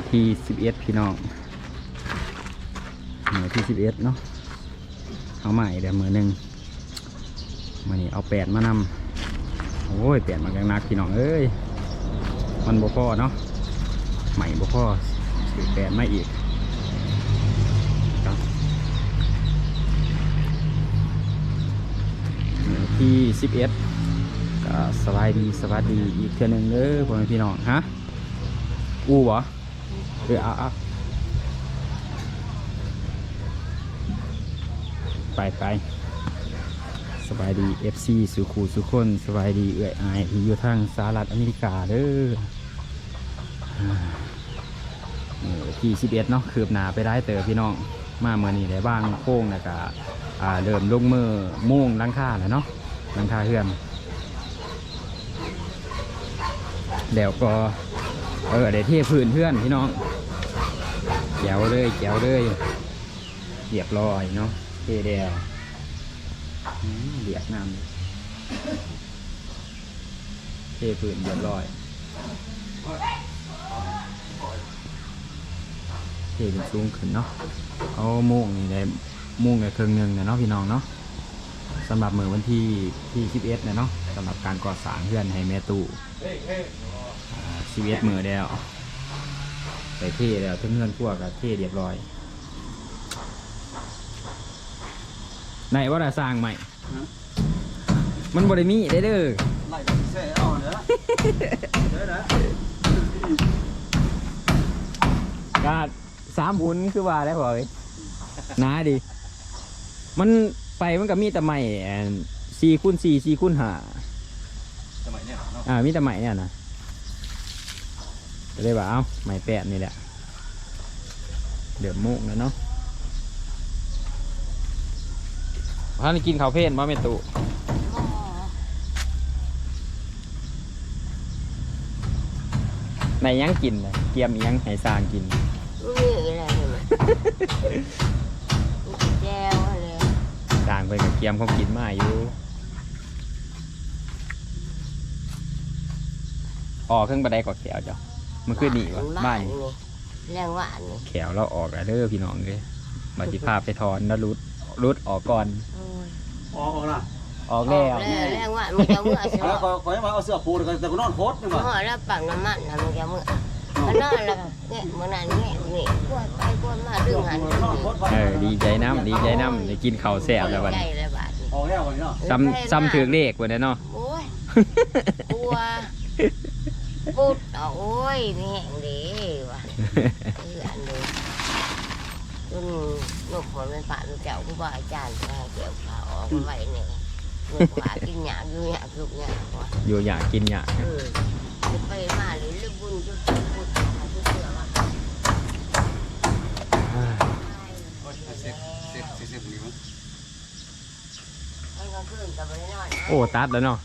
อที่สิบเอ็ดพี่น้องมือที่สิบเอ็ดเนาะเอาใหม่เดี๋ยวมือหนึ่งมือนี้เอาแปดมานำโอ้ยแปดมากังนักพี่น้องเอ้ยมันบ่พอเนาะใหม่บ่พอซื้อแปดไมาอีกครับที่สิบเอ็ดก็สบายดีสวัสดีอีกเทื่อนึงเด้อพ่อแม่พี่น้องฮะอู้เหรอ ออเอาเอาไปไปสบายดี FC สุขูสุคนสบายดีเอื่อยอายที่อยู่ทางสหรัฐอเมริกาเด้ออ่าเออที่11เนาะคืบหนาไปได้เตอพี่น้องมาเมื่อนี้ได้บ้างโค้งนะกะเริ่มลงมือมุ่งลังคาแล้วเนาะลังคาเฮือนแล้วก็ เออได้เทพื้นเพื่อนพี่น้องแจวเลยแจวเลยเรียบร้อยเนาะเทเดียวเรียกน้ำเทพื้นเรียบร้อยเทเป็นสูงขึ้นเนาะเอาโม่งนี่ได้โม่งในเครื่องหนึงเนี่ยเนาะพี่น้องเนาะสำหรับมือวันที่ที่11เนี่ยเนาะสำหรับการก่อสร้างเพื่อนให้แม่ตู่ ชีวิตมือแล้วไปเท่แล้วทั้งเงินพวกกับเท่เรียบร้อยไหนว่าจะสร้างใหม่ มันบริมีได้เด้อไล่ไปเซ่เอาเด้อเด้อนะก็สามหุนคือว่าได้บ่เอ้ยนาดิมันไปมันก็มีแต่ใหม่สี่คูณสี่สี่คูณห้าสมัยเนี้ยเนาะอ่ามีแต่ใหม่เนี่ยนะ ก็เลยว่าเอ้าใหม่แปดนี่แหละเดือดมุกนะเนาะท่านกินข้าวเพลนบ่เมตุในยังกินเลยเกียมอิหยังให้สร้างกินไม่มีอะไรเลยมันแจ้วอะไรสร้างไปกับเกียมเขากินมาอยู่ออกเครื่องบันไดก่อแขวจ้ะ มันคือหนีวะบ้านนี่แรงหวานนี่แขวเราออกแล้วเด้อพี่น้องเลยมาจิพาไปถอนแล้วรุดรุดออกก่อน โอ้ยออกออกนะออกแล้วแรงหวานมันจะเมื่อสิแล้วก็ขอให้มาเอาเสื้อปูแต่ก็นอนโคตรนี่ห่ว่าอแล้วปังน้ำมันนะมันจะเมื่อก็นอนแล้วก็เงี้ยเมื่อนั้นเงี้ยนี่กล้วยไปกล้วยมาดึงหันนอนโคตรเออดีใจน้ำดีใจน้ำได้กินข้าวแซ่บแล้ววันใจเลยบาทนี่ออกแล้ววันนี้เนาะซ้ำซ้ำถือเลขวันนี้เนาะโอ้ยกลัว ปุดเอาโอ้ยมีแห่งดีว่ะเอื้อนเลยจนนกคนเป็นผ่านเจ้าผู้บ่าอาจารย์มาเกี่ยวขาวออกมาไว้เนี่ยนกว่ากินหยาบอยู่หยาบลูกหยาบว่ะอยู่อยากกินอยากเออไปมาหรือเรื่องบุญจุดบุญหาจุดเสือว่ะเซ็ตเซ็ตเซ็ตนี่มั้งมันก็ขึ้นกับไปนอนนะ โอ้ตัดแล้วเนาะ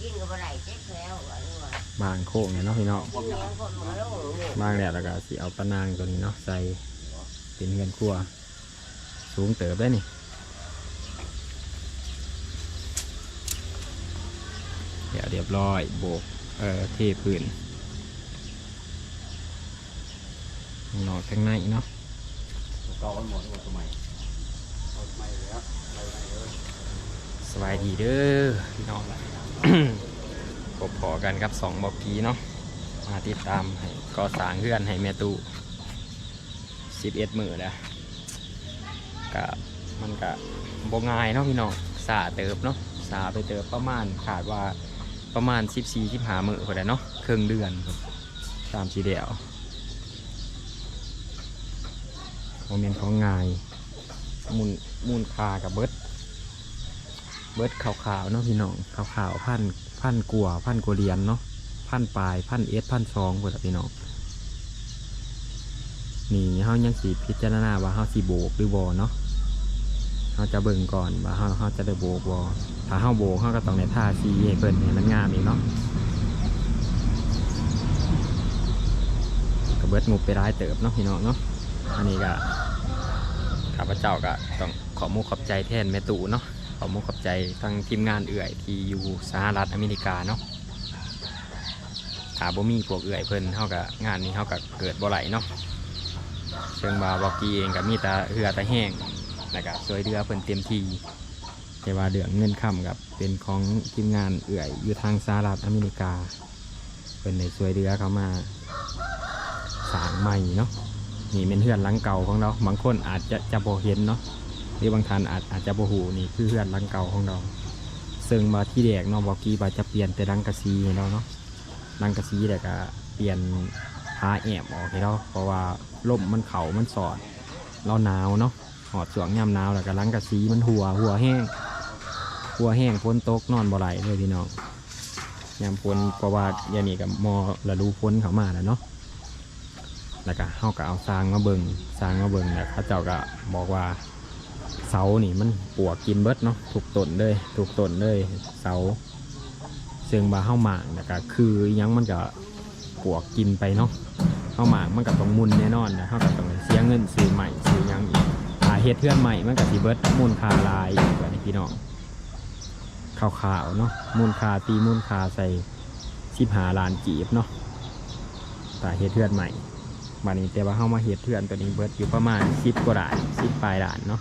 กินกับอะไรเจ๊กแล้วว่ะนี่ว่ะบางโค้งเนี่ยเนาะพี่น้องกินยังคนมาแล้วนี่บางแล้วแล้วก็สิเอาปะนางตัวนี้เนาะใส่เป็นเงินครัว สูงเติบได้นี่เดี๋ยวเรียบร้อยโบกเอ่อเทพื้นข้างนอกข้างในเนาะเก่าหมดสมัยสมัยแล้วอะไรเลยสบายดีเด้อพี่น้อง พบพอกันครับสองบอกพีเนาะมาติดตามให้ก่อสร้างเพื่อนให้แม่ตู้สิบเอ็ดมือแล้วกะมันกะบง่ายเนาะพี่น้องสาเติบเนาะสาไปเติบประมาณขาดว่าประมาณสิบสี่สิบห้ามือพอได้เนาะครึ่งเดือนตามสีเดียวโมเมนต์ของงายมูลมูลคากับเบิร์ด เบิดขาวๆเนาะพี่น้องขาวๆพันพันกัวพันกัวเรียนเนาะพันปลายพันเอสพันซองหมดพี่น้องนี่เฮายังสีพิจารณาว่าเฮาสีโบกหรือวอเนาะเฮาจะเบิ่งก่อนว่าเฮาเฮาจะได้โบกวอถ้าเฮาโบกเฮาก็ต้องในท่าสีให้เพิ่นให้มันงามอีกเนาะก็เบิดงบไปร้ายเติบเนาะพี่น้องเนาะอันนี้ก็ข้าพเจ้าก็ต้องขอมุกขอบใจแทนแม่ตู่เนาะ ขอมุกขอบใจทางทีมงานเอื่อยที่อยู่สหรัฐอเมริกาเนาะถ้าบ่มีพวกเอื่อยเพิ่นเฮาก็งานนี้เฮาก็เกิดบ่ไหลเนาะเชิงบาบอกกี้เองก็มีแต่เหือแต่แห้งแล้วก็ช่วยเหลือเพิ่นเต็มที่แต่ว่าเรื่องเงินคำกับเป็นของทีมงานเอื่อยอยู่ทางสหรัฐอเมริกาเพิ่นได้ช่วยเหลือเขามาสางใหม่เนาะนี่เป็นเฮือนหลังเก่าของเราบางคนอาจจะจะบ่เห็นเนาะ หรือบางท่านอาจอาจจะบ่ฮู้นี่คือเฮือนหลังเก่าของเราซึ่งมาที่แดกเนาะบอกกี้ว่าจะเปลี่ยนแต่ดังกระซีเราเนาะดังกระซีแต่ก็เปลี่ยนพาแอบออกให้เราเพราะว่าลมมันเขามันสอด เราหนาวเนาะหอดสวงยามหนาวแล้วก็ลังกระซีมันหัวหัวแห้ง หัวแห้งฝนตกนอนบ่ไหลเลยพี่น้องยามฝนเพราะว่าอย่างนี้กับมอระดูฝนเขามาแล้วเนาะแล้วก็เฮาก็เอาสร้างมาเบิงสร้างมาเบิงแล้วเขาเจ้าก็บอกว่า เสานี่มันปวกกินเบิดเนาะถูกต้นเลยถูกต้นเลยเสาซึ่งบาเข้าหมากนะก็คือยังมันก็ปวกกินไปเนาะเข้าหมากมันก็ต้องมุนแน่นอนนะเขาก็ต้องเสียเงินซื้อใหม่ซื้อยังอีกหาเฮ็ดเพื่อนใหม่มันก็สิเบิดมูลค่าลายอีกว่านี่พี่น้องขาวๆเนาะมูลค่าตีมูลค่าใส่สิบหาลานจีบเนาะแต่เฮ็ดเพื่อนใหม่บัดนี้แต่ว่าเข้ามาเฮ็ดเพื่อนตัวนี้เบิดอยู่ประมาณสิบกว่าล้านสิบปลายล้านเนาะ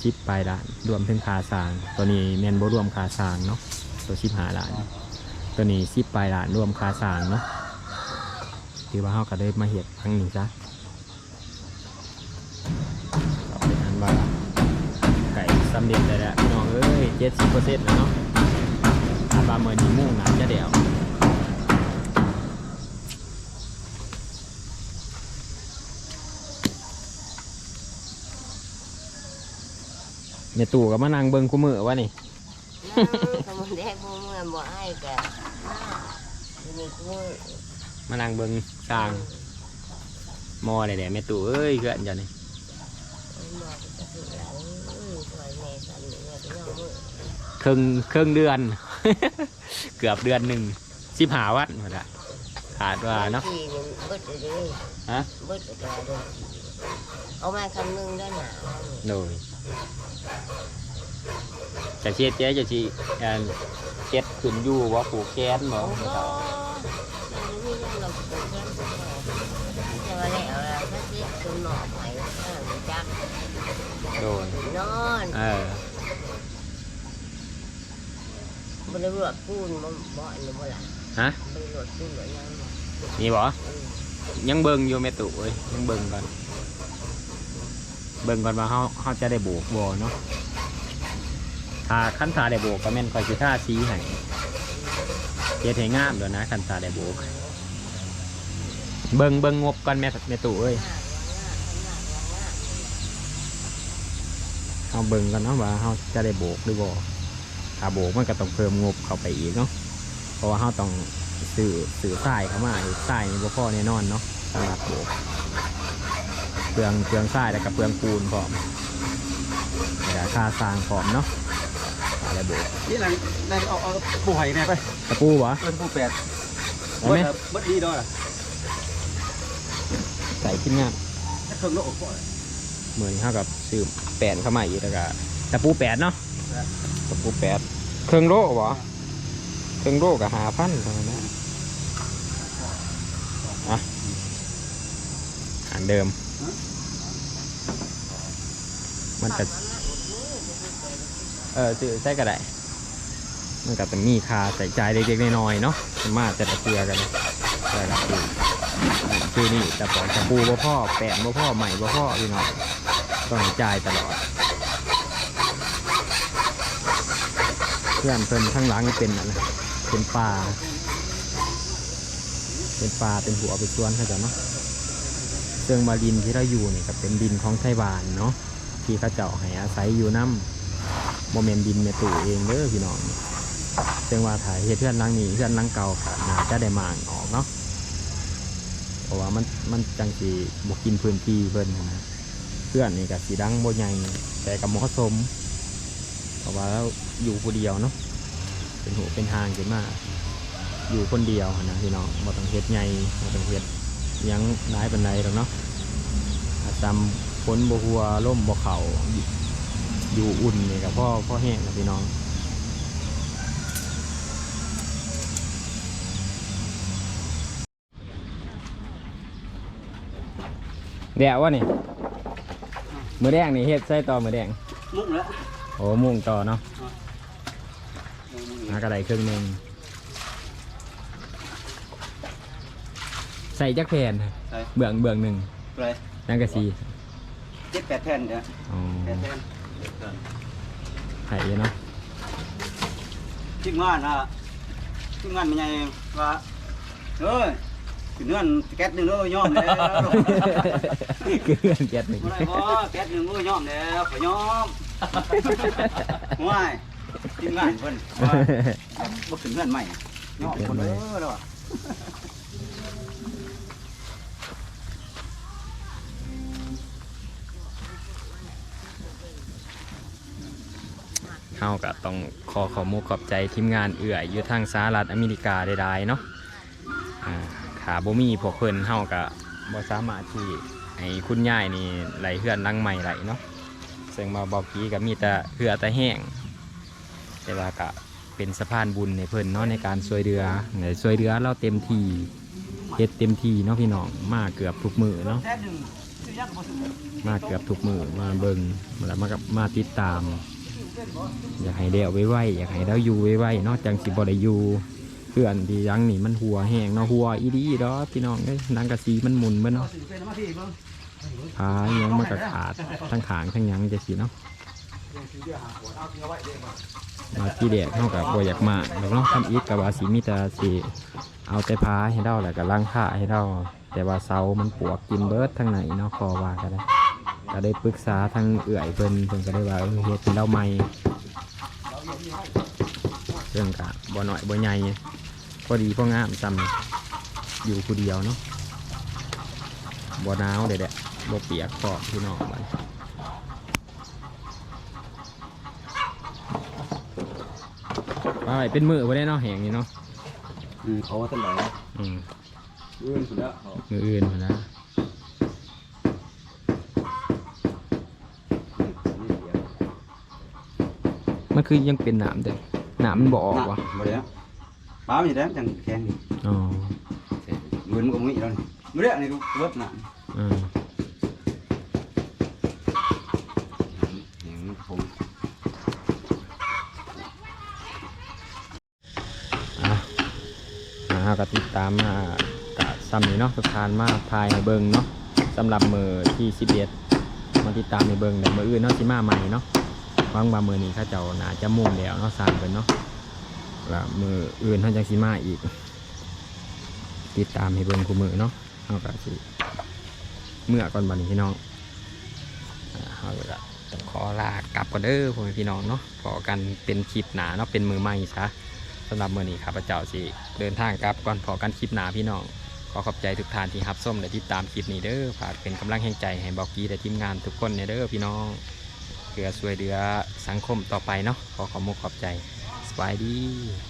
ชิปปลายด่านรวมถึงคาสาง ตัวนี้แมนบรวมคาสางเนาะตัวชิปหาด่าน ตัวนี้ชิปปลายด่านรวมคาสางเนาะถือว่าเขาก็ได้มาเห็ดครั้งนี้จ้ะเป็นอันว่าไก่สำเร็จเลยแหละพี่น้องเอ้ยเจ็ดสิบเปอร์เซ็นต์แล้วเนาะอาบาเมินนี่มุ่งหนาจะเดี่ยว เมตู่กับมานั่งเบิ้งคู่มือวะนี่ขโมยแดกบ่เมื่อบ่ให้แกทีนี้กูมานั่งเบิ้งสร้างมอได้แหละเมตู่เอ้ยเกินจ้ะนี่บอกจะถึงเอ้ยถอยแม่สั่นเนี่ครึ่งครึ่งเดือน เกือบเดือนหนึ่งสิบหาวันหมดละขาดว่าเนาะฮะเอเอามาคำนึงได้หนาโดย จะเช็ดเจ๊จะชีเอ่อเช็ดขึ้นอยู่ว่าผูกแขนบ่โอ้โหมันมีเรื่องเราจะเป็นแค่ตัวแต่ว่าแล้วเราก็เสียคุณหมอไปเออจักโดยนอนเออบริวารปูนมันบ่อนนี่บ่ล่ะฮะบริวารปูนหรือยังบ่มีบ่เออยังเบิ่งอยู่เมตู่เอ้ยยังเบิ่งก่อน เบิ่งก่อนว่าเฮาเฮาจะได้โบกบ่เนาะถ้าขั้นตาได้โบกก็แม่นคอยสิท่าซีให้เฮ็ดให้งามเด้อนะขั้นตาได้โบก เบิ่งเบิ่งงบก่อนแม่แม่ตู่เอ้ยเฮาเบิ่งกันเนาะว่าเฮาจะได้โบกหรือบ่ถ้าโบกมันก็ต้องเพิ่มงบเข้าไปอีกเนาะเพราะว่าเฮาต้องซื้อซื้อทรายเข้ามาอีกทรายนี่บ่พอแน่นอนเนาะสำหรับโบก ลืองเปลืองทรายแล้วก็เปลืองปูนพร้อมแล้วก็ค่าสร้างพร้อมเนาะอะไรโบกนี่หลังนั่นเอาเอาปูไห่เนี่ยไปตะปูบ่เป็นปูแปดเอาไหมเมื่อดีด้วยล่ะใส่ขึ้นงานถ้าเครื่องโลกก็เหมือนเท่ากับซื้อแปดเข้ามาอีกแล้วก็ตะปูแปดเนาะตะปูแปดเครื่องโลบ่เครื่องโลกับหาพันเท่านั้นนะอะอันเดิม มันก็เออซื้อใช้ก็ได้มันก็จะมีค่าใส่ใจเล็กๆน้อยๆเนาะมันมาแต่ละเกลือกันแต่ละคือคือนี่แต่ปล่อยตะปูบ่พ่อแปดบ่พ่อใหม่บ่พ่อพี่น้องต้องจ่ายตลอด เพื่อนเพิ่นข้างหลังเป็นอะไรเป็นปลาเป็นปลาเป็นหัวเป็นส่วนเขาใจะเนาะ ซึ่งมาดินที่เราอยู่เนี่ยก็เป็นดินของไทยบานเนาะที่เขาเจ้าให้อาศัยอยู่น้ำโมเมนดินเมตู่เองเด้อพี่น้องซึ่งว่าถ่ายเพื่อนหลังนี้เพื่อนหลังเก่าก็น่าจะได้มางออกเนาะเพราะว่ามันมันจังสีบกินพื้นที่เพิ่นนะเพื่อนนี่ก็สีดังโบใหญ่แต่กับหมาะสมเพราะว่าอยู่คนเดียวเนาะเป็นหูเป็นทางขึ้นมาอยู่คนเดียวนะพี่น้องบ่ต้องเฮ็ดใหญ่บ่ต้องเฮ็ด ยังน้ายปันใดหรอกเนาะจำฝนบหัวร่มบเขาอยู่อุ่นนี่กับพ่อพ่อแห้งนะพี่น้องแดดวะนี่มือแดงนี่เฮ็ดใส่ต่อมือแดงมุ่งแล้วโอ้มุ่งต่อเนาะหากระไดครึ่งหนึ่ง ใส่จักแผ่นใส่ เบื้องเบื้องหนึ่งเลยนังกะซีเจ็ดแปดแผ่นเดี๋ยวอ๋อแปดแผ่นไข่เนาะทีมงานนะทีมงานมันใหญ่ว่าเอ้ยถึงเงื่อนแก๊สหนึ่งเลยย่อมแล้วคือเพื่อนเจ็ดหนึ่งเมื่อไรพอแก๊สหนึ่งเลยย่อมแล้วขอย่อมว้ายทีมงานเพิ่นว่าบ่ถึงเงื่อนใหม่ย่อมคนเด้อแล้วอะ เฮาก็ต้องขอขอมุกขอบใจทีมงานเอื่อยอยู่ทางสหรัฐอเมริกาใดๆเนาะอ่าขาบ่มีพวกเพิ่นเฮาก็บ่สามารถที่ให้คุณย่ายนี่ไหลเฮือนหลังใหม่ไหลเนาะซึ่งมาบอกกี้ก็มีแต่เหือแต่แห้งแต่ว่าก็เป็นสะพานบุญในเพิ่นเนาะในการช่วยเรือในช่วยเรือเราเต็มทีเฮ็ดเต็มทีเนาะพี่น้องมาเกือบทุกมือเนาะมาเกือบทุกมือมาเบิงแล้วมากับมาติดตาม อยากให้เดวไว้ๆอยากให้เราอยู่ไว้ๆเนอกจังสิบ่ได้อยู่เพื่อนที่ยังนี่มันหัวแห้งเนาะหัวอีดีดอกพี่น้องเอ้ยนังกะสีมันหมุนเบิ่เนาะซื้อเป็นมาที่เบิ่งพายังมันก็ขาดทั้งขางทั้งยังจะสิเนาะซื้อเดียวหาหัวเทิ้งเอาไว้เด้อมามาที่ากับบ่อยากมาแล้วเนาะทำอีกกับว่าสิมีต่สิเอาแต่พาให้เราแหล้วก็ล้างผ้าให้เราแต่ว่าเสามันปวกกินเบิร์ดทั้งไหนเนาะพอว่าก็ได้ ก็ได้ปรึกษาทางเอื่อยเพิ่นเพิ่นก็ได้ว่าเออเฮ็ดเป็นเราใหม่เรื่องกะบ่น้อยบ่ใหญ่พอดีพองามซ้ำอยู่ผู้เดียวเนาะบ่หนาวเด็ดๆบ่เปียกพอพี่น้องมันว่าไว้เป็นมือบ่ได้เนาะแหงนี่เนาะอืมเขาว่าท่านไหนอืมเอื้อนสุดแล้วเขามืออื่นพุ่นนะนี่เดียว มันคือยังเป็นหนามเด้อหนามมันบ่ออกวะบ่ได้ป้ามันอยู่แล้วจังแข็งนี่อ๋อเงินมันก็มีแล้วนี่มื้อเนี้ยนี่ก็เบิดน่ะอืมเห็นผมอะอ่าก็ติดตามมากะซ้ำนี้เนาะสุดทานมาพายให้เบิ่งเนาะสำหรับมือที่11มาติดตามในเบิ่งเดี๋ยวมืออื่นเนาะสิมาใหม่เนาะ หวังว่ามือนี้เขาเจ้าน่าจะมุ่งแล้วเนาะสร้างเพิ่นเนาะแล้วมืออื่นเขาจังสิมาอีก ติดตามให้เบิ่งคู่มือเนาะเฮาก็สิเมื่อก่อนบัดนี้พี่น้องอ่าเฮาก็ต้องขอลากลับก่อนเด้อพ่อพี่น้องเนาะพอกันเป็นคลิปหนาเนาะเป็นมือใหม่ซะสำหรับมือนี้ข้าพเจ้าสิเดินทางกลับก่อนพอกันคลิปหนาพี่น้องขอขอบใจทุกท่านที่รับส้มและติดตามคลิปนี้เด้อฝากเป็นกำลังแห่งใจให้บอกกี้และทีมงานทุกคนเนี่ยเด้อพี่น้อง เพื่อช่วยเหลือสังคมต่อไปเนาะขอขอบมุณขอบใจสบายดี